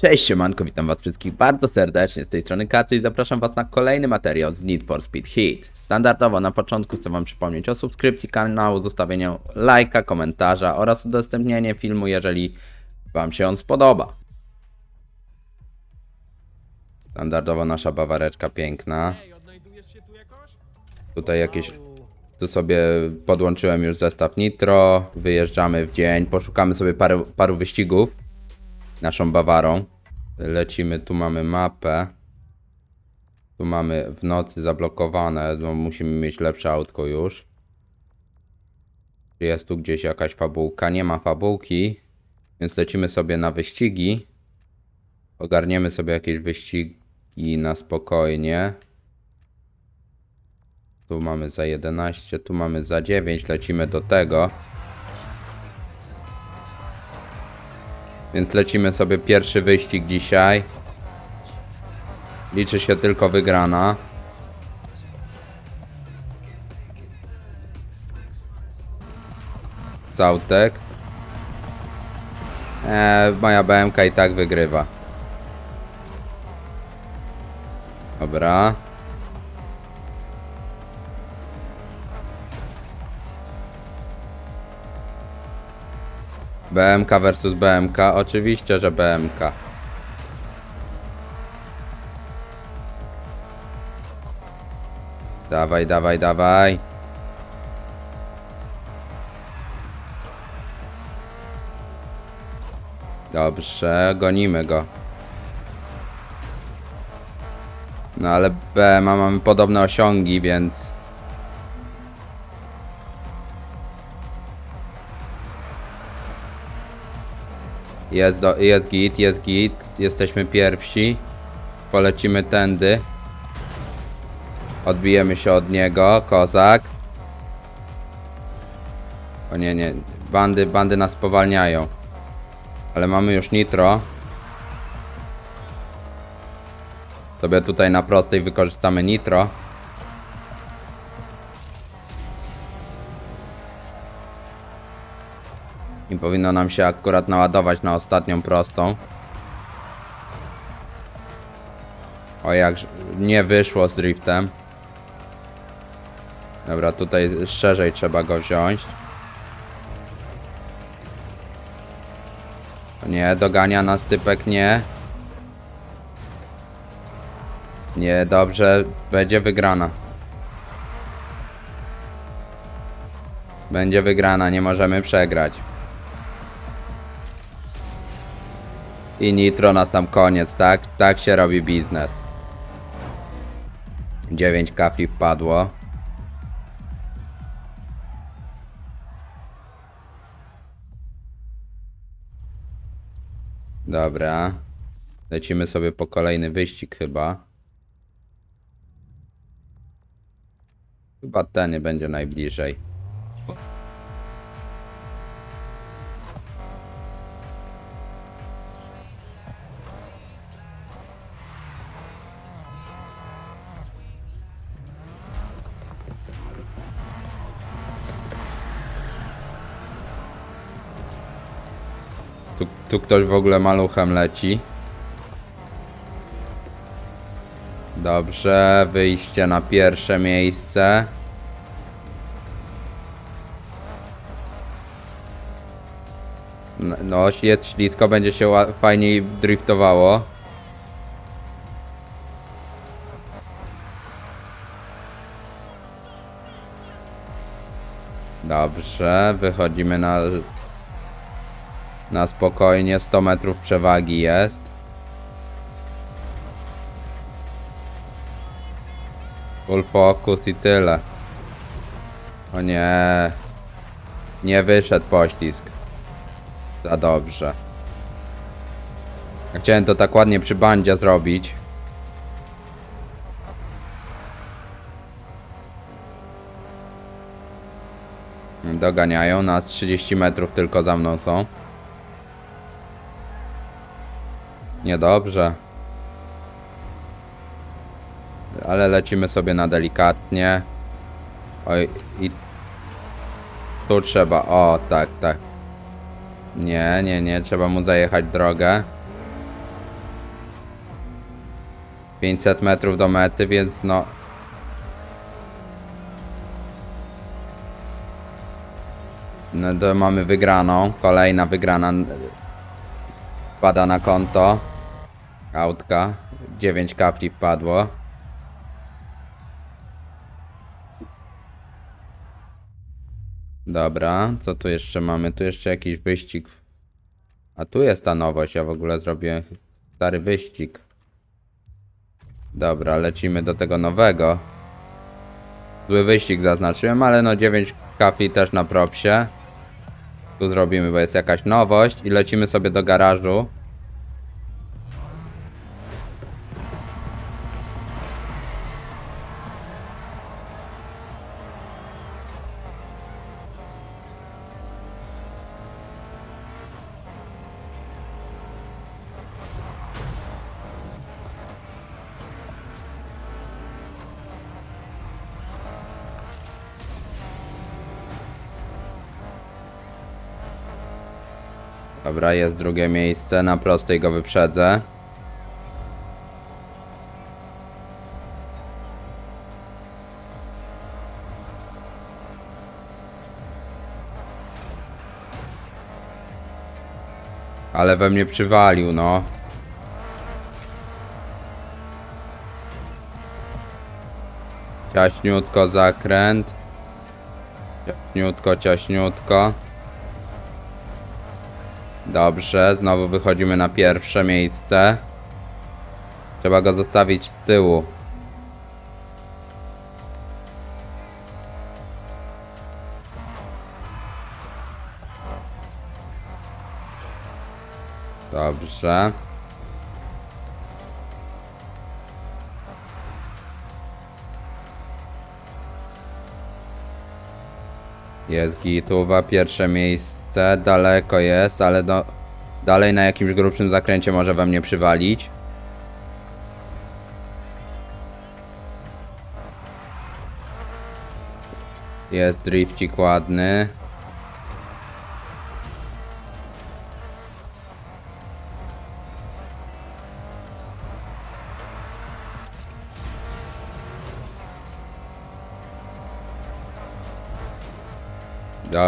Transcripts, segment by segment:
Cześć siemanko, witam was wszystkich bardzo serdecznie, z tej strony Kacy i zapraszam was na kolejny materiał z Need for Speed Heat. Standardowo na początku chcę wam przypomnieć o subskrypcji kanału, zostawieniu lajka, komentarza oraz udostępnienie filmu, jeżeli wam się on spodoba. Standardowo nasza bawareczka piękna. Tutaj jakieś tu sobie podłączyłem już zestaw nitro, wyjeżdżamy w dzień, poszukamy sobie paru, paru wyścigów naszą Bawarą. Lecimy, tu mamy mapę. Tu mamy w nocy zablokowane, no musimy mieć lepsze autko już. Jest tu gdzieś jakaś fabułka, nie ma fabułki, więc lecimy sobie na wyścigi. Ogarniemy sobie jakieś wyścigi na spokojnie. Tu mamy za 11, tu mamy za 9, lecimy do tego. Więc lecimy sobie pierwszy wyścig dzisiaj. Liczy się tylko wygrana. Zautek. Eee, moja BMK i tak wygrywa. Dobra. BMK versus BMK, oczywiście, że BMK. Dawaj, dawaj, dawaj. Dobrze, gonimy go. No ale BMA mamy podobne osiągi, więc... Jest, do, jest git, jest git. Jesteśmy pierwsi. Polecimy tędy. Odbijemy się od niego. Kozak. O nie, nie. Bandy, bandy nas spowalniają. Ale mamy już nitro. Sobie tutaj na prostej wykorzystamy nitro. Powinno nam się akurat naładować na ostatnią prostą. O jak nie wyszło z driftem. Dobra, tutaj szerzej trzeba go wziąć. Nie, dogania nas typek, nie. Nie, dobrze, będzie wygrana. Będzie wygrana, nie możemy przegrać. I nitro na sam koniec, tak? Tak się robi biznes. 9 kafli wpadło. Dobra. Lecimy sobie po kolejny wyścig chyba. Chyba ten nie będzie najbliżej. Tu, ktoś w ogóle maluchem leci. Dobrze, wyjście na pierwsze miejsce. No, jest ślisko, będzie się fajniej driftowało. Dobrze, wychodzimy na na spokojnie 100 metrów przewagi jest. Full focus i tyle. O nie. Nie wyszedł poślizg. Za dobrze. Chciałem to tak ładnie przy bandzie zrobić. Doganiają nas 30 metrów tylko za mną są. Niedobrze. Ale lecimy sobie na delikatnie. Oj, i tu trzeba. O, tak, tak. Nie, nie, nie, trzeba mu zajechać drogę. 500 metrów do mety, więc no... No to mamy wygraną, kolejna wygrana wpada na konto autka, 9 kapli wpadło. Dobra, co tu jeszcze mamy? Tu jeszcze jakiś wyścig. A tu jest ta nowość, ja w ogóle zrobiłem stary wyścig. Dobra, lecimy do tego nowego. Zły wyścig zaznaczyłem, ale no 9 kafli też na propsie. Tu zrobimy, bo jest jakaś nowość i lecimy sobie do garażu. Dobra, jest drugie miejsce, na prostej go wyprzedzę. Ale we mnie przywalił, no. Ciaśniutko zakręt. Ciaśniutko, ciaśniutko. Dobrze, znowu wychodzimy na pierwsze miejsce. Trzeba go zostawić z tyłu. Dobrze. Jest gituwa, pierwsze miejsce, daleko jest, ale do, dalej na jakimś grubszym zakręcie może we mnie przywalić. Jest drifcik ładny.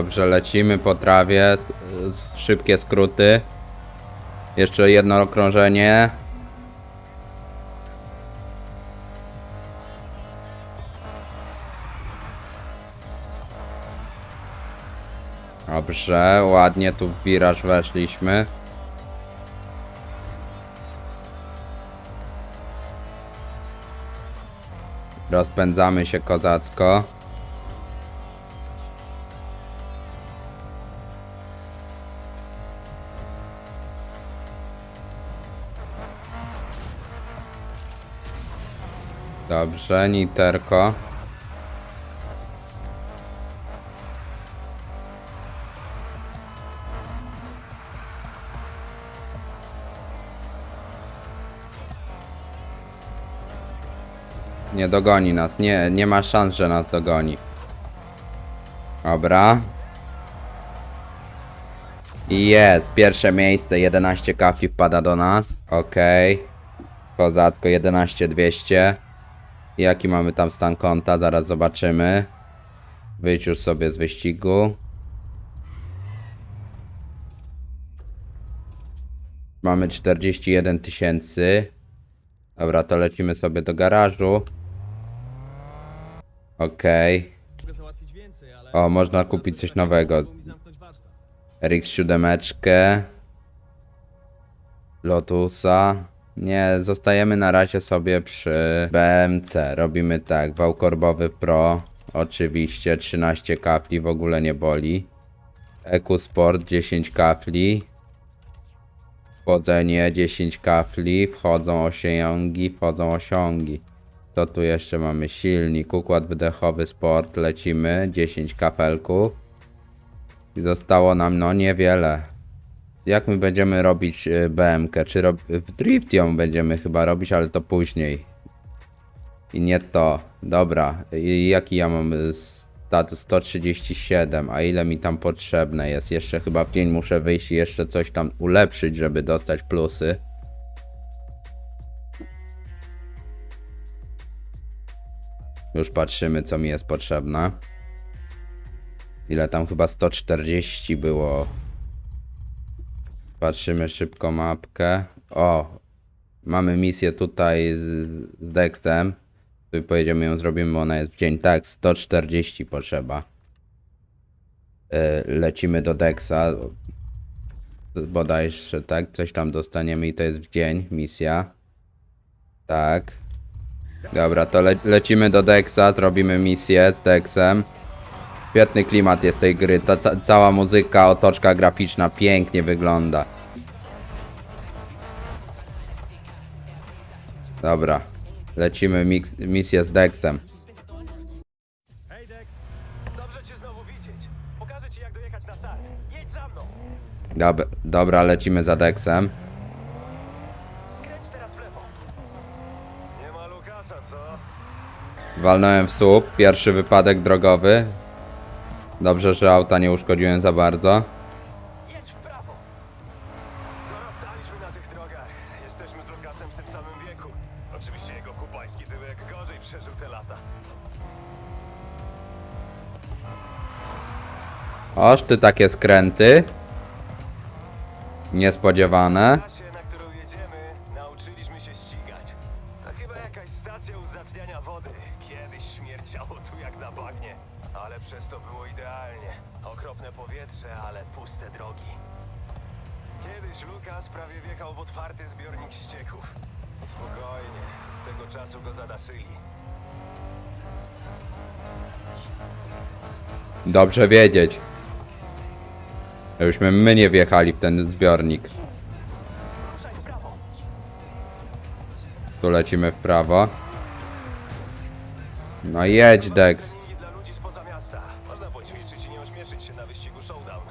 Dobrze, lecimy po trawie. Szybkie skróty. Jeszcze jedno okrążenie. Dobrze, ładnie tu w wiraż weszliśmy. Rozpędzamy się kozacko. Dobrze, niterko. Nie dogoni nas, nie, nie ma szans, że nas dogoni. Dobra. Jest, pierwsze miejsce, 11 kafli wpada do nas. Okej. Kozacko, 11200. Jaki mamy tam stan konta? Zaraz zobaczymy. Wyjdź już sobie z wyścigu. Mamy 41 tysięcy. Dobra, to lecimy sobie do garażu. Okej. Ale... O, można kupić coś nowego. Warsztat. RX7. Lotusa. Nie, zostajemy na razie sobie przy BMC. Robimy tak, wał korbowy Pro. Oczywiście 13 kafli, w ogóle nie boli. EQ Sport 10 kafli. Wchodzenie 10 kafli, wchodzą osiągi, wchodzą osiągi. To tu jeszcze mamy silnik, układ wydechowy Sport, lecimy 10 kafelków. I zostało nam no niewiele. Jak my będziemy robić y, BMK? Czy rob... w Drift ją będziemy chyba robić, ale to później. I nie to. Dobra. I jaki ja mam y, status? 137. A ile mi tam potrzebne jest? Jeszcze chyba w dzień muszę wyjść i jeszcze coś tam ulepszyć, żeby dostać plusy. Już patrzymy, co mi jest potrzebne. Ile tam chyba 140 było. Patrzymy szybko mapkę. O, mamy misję tutaj z, z Dexem. Tu pojedziemy ją zrobimy, ona jest w dzień. Tak, 140 potrzeba. E, Lecimy do Dexa. Bodajże tak, coś tam dostaniemy i to jest w dzień misja. Tak. Dobra, to le lecimy do Dexa, zrobimy misję z Dexem. Świetny klimat jest tej gry, ta ca cała muzyka, otoczka graficzna pięknie wygląda. Dobra, lecimy mix misję z Dexem. Hej, Dex! Dobrze cię znowu widzieć. Pokażę ci, jak dojechać na start. Jedź za mną! Dob dobra, lecimy za Dexem. Skręć teraz w lewo. Nie ma Lukasa, co? Walnąłem w słup, pierwszy wypadek drogowy. Dobrze, że auta nie uszkodziłem za bardzo. Jedź w prawo! Dorastaliśmy na tych drogach. Jesteśmy z Lukasem w tym samym wieku. Oczywiście jego kubański tyłek gorzej przeżył te lata. Oż ty takie skręty. Niespodziewane. Jakaś stacja uzatniania wody. Kiedyś śmierciało tu jak na bagnie. Ale przez to było idealnie. Okropne powietrze, ale puste drogi. Kiedyś Lukas prawie wjechał w otwarty zbiornik ścieków. Spokojnie, tego czasu go zadaszyli. Dobrze wiedzieć. Żebyśmy my nie wjechali w ten zbiornik. Tu lecimy w prawo. No jedź, Dex. I dla ludzi spoza miasta. Można poćwiczyć i nie ośmieszyć się na wyścigu showdown.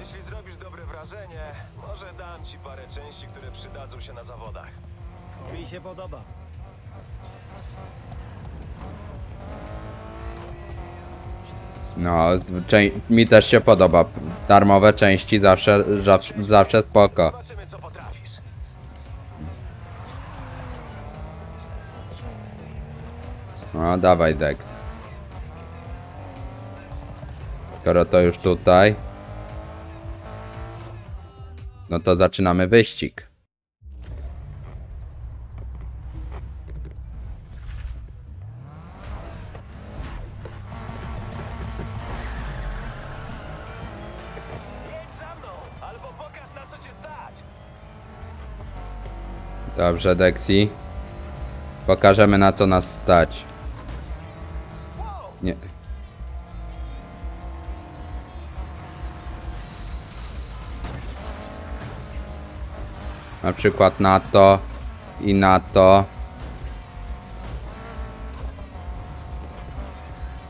Jeśli zrobisz dobre wrażenie, może dam ci parę części, które przydadzą się na zawodach. Mi się podoba. No, z- czę- mi też się podoba. Darmowe części zawsze, zawsze, zawsze spoko. Zobaczymy, No, dawaj, Dex. Skoro to już tutaj. No to zaczynamy wyścig. Dobrze, Dexi. Pokażemy na co nas stać. Na przykład na to i na to.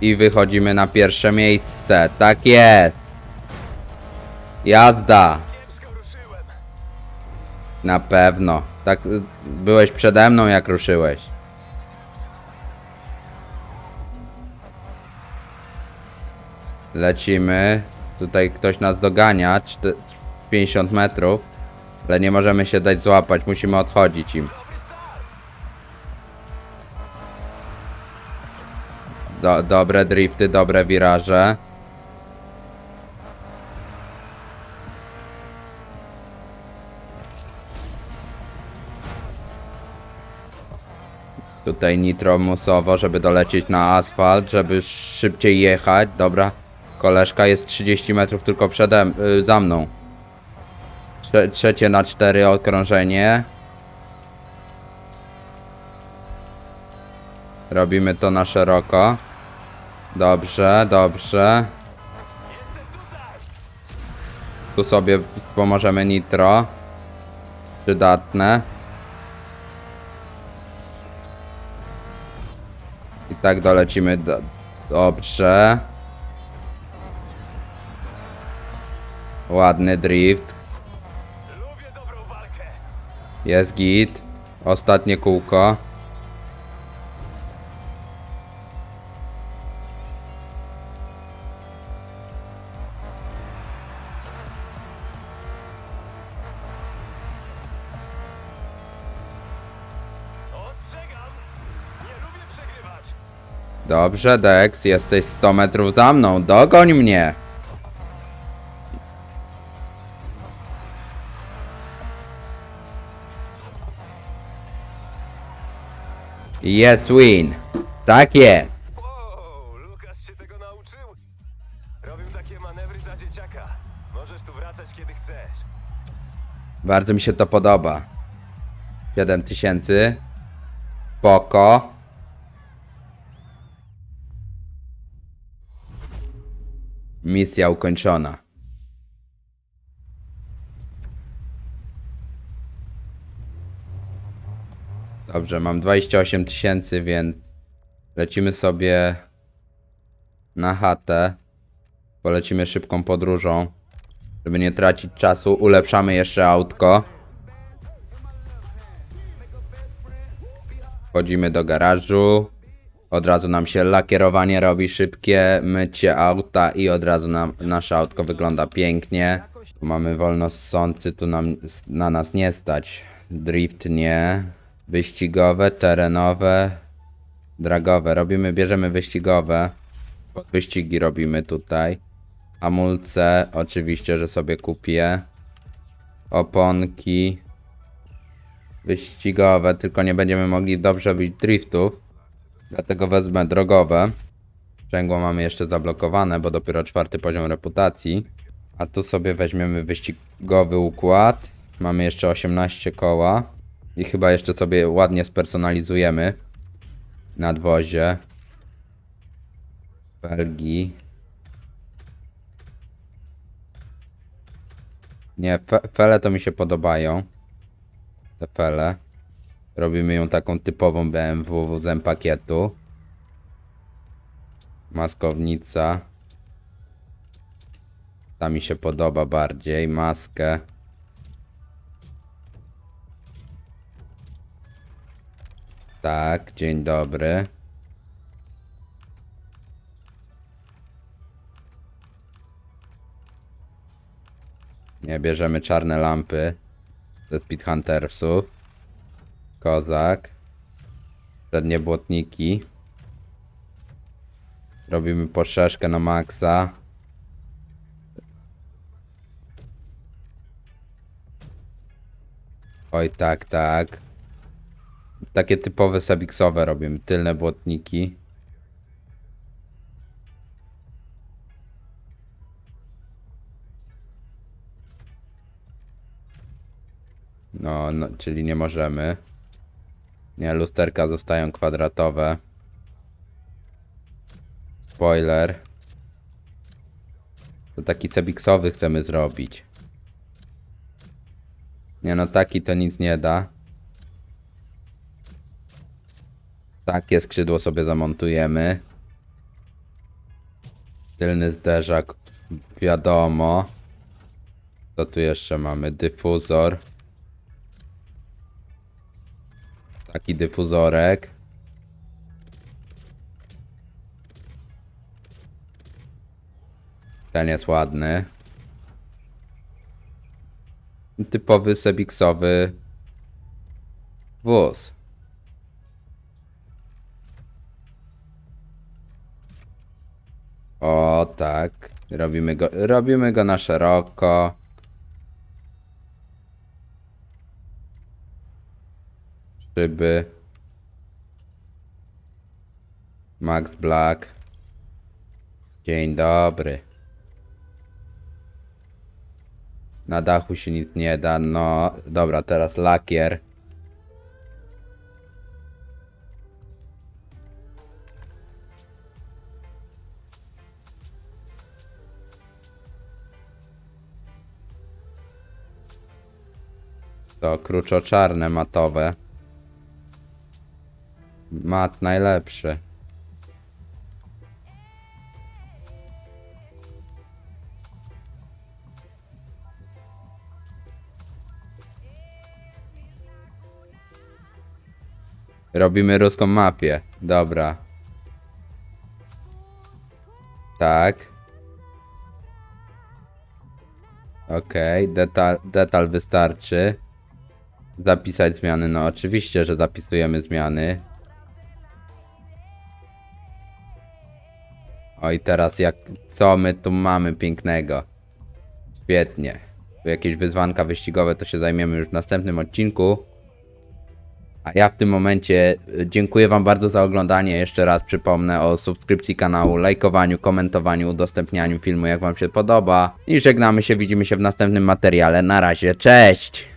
I wychodzimy na pierwsze miejsce. Tak jest. Jazda. Na pewno. Tak byłeś przede mną jak ruszyłeś. Lecimy. Tutaj ktoś nas dogania. czte- 50 metrów. Ale nie możemy się dać złapać. Musimy odchodzić im. Do, dobre drifty, dobre wiraże. Tutaj nitro musowo, żeby dolecieć na asfalt, żeby szybciej jechać. Dobra, koleżka jest 30 metrów tylko przede y, za mną. Trze trzecie na 4 okrążenie. Robimy to na szeroko. Dobrze, dobrze. Tu sobie pomożemy nitro. Przydatne. I tak dolecimy do... Dobrze. Ładny drift. Jest git. Ostatnie kółko. Dobrze, Dex, jesteś 100 metrów za mną, dogoń mnie! Jest win! Tak jest! Wow, Lukas się tego nauczył. Robił takie manewry za dzieciaka. Możesz tu wracać kiedy chcesz. Bardzo mi się to podoba. 7000. Spoko. Misja ukończona. Dobrze, mam 28 tysięcy, więc lecimy sobie na chatę. Polecimy szybką podróżą. Żeby nie tracić czasu, ulepszamy jeszcze autko. Wchodzimy do garażu. Od razu nam się lakierowanie robi szybkie, mycie auta i od razu nam, nasze autko wygląda pięknie. Tu mamy wolno ssący, tu nam, na nas nie stać. Drift nie. Wyścigowe, terenowe, dragowe. Robimy, bierzemy wyścigowe. Wyścigi robimy tutaj. Hamulce, oczywiście, że sobie kupię. Oponki. Wyścigowe, tylko nie będziemy mogli dobrze robić driftów. Dlatego wezmę drogowe. Sprzęgło mamy jeszcze zablokowane, bo dopiero czwarty poziom reputacji. A tu sobie weźmiemy wyścigowy układ. Mamy jeszcze 18 koła. I chyba jeszcze sobie ładnie spersonalizujemy. Nadwozie. Felgi. Nie, fe fele to mi się podobają. Te fele. Robimy ją taką typową BMW z pakietu. Maskownica. Ta mi się podoba bardziej. Maskę. Tak, dzień dobry. Nie, bierzemy czarne lampy ze Speedhuntersów. Kozak. Przednie błotniki. Robimy poszerzkę na maksa. Oj, tak, tak. Takie typowe sabiksowe robimy. Tylne błotniki. No, no, czyli nie możemy. Nie, lusterka zostają kwadratowe. Spoiler. To taki cebiksowy chcemy zrobić. Nie no, taki to nic nie da. Takie skrzydło sobie zamontujemy. Tylny zderzak, wiadomo. Co tu jeszcze mamy? Dyfuzor. Taki dyfuzorek. Ten jest ładny. Typowy sebiksowy wóz. O tak. Robimy go, robimy go na szeroko. Szyby. Max Black. Dzień dobry. Na dachu się nic nie da. No, dobra, teraz lakier. To kruczo-czarne matowe. Mat najlepszy. Robimy ruską. Dobra. Tak. Okej, detal, detal wystarczy. Zapisać zmiany. No oczywiście, że zapisujemy zmiany. Oj, teraz jak... Co my tu mamy pięknego? Świetnie. Tu jakieś wyzwanka wyścigowe to się zajmiemy już w następnym odcinku. A ja w tym momencie y, dziękuję Wam bardzo za oglądanie. Jeszcze raz przypomnę o subskrypcji kanału, lajkowaniu, komentowaniu, udostępnianiu filmu jak Wam się podoba. I żegnamy się, widzimy się w następnym materiale. Na razie, cześć!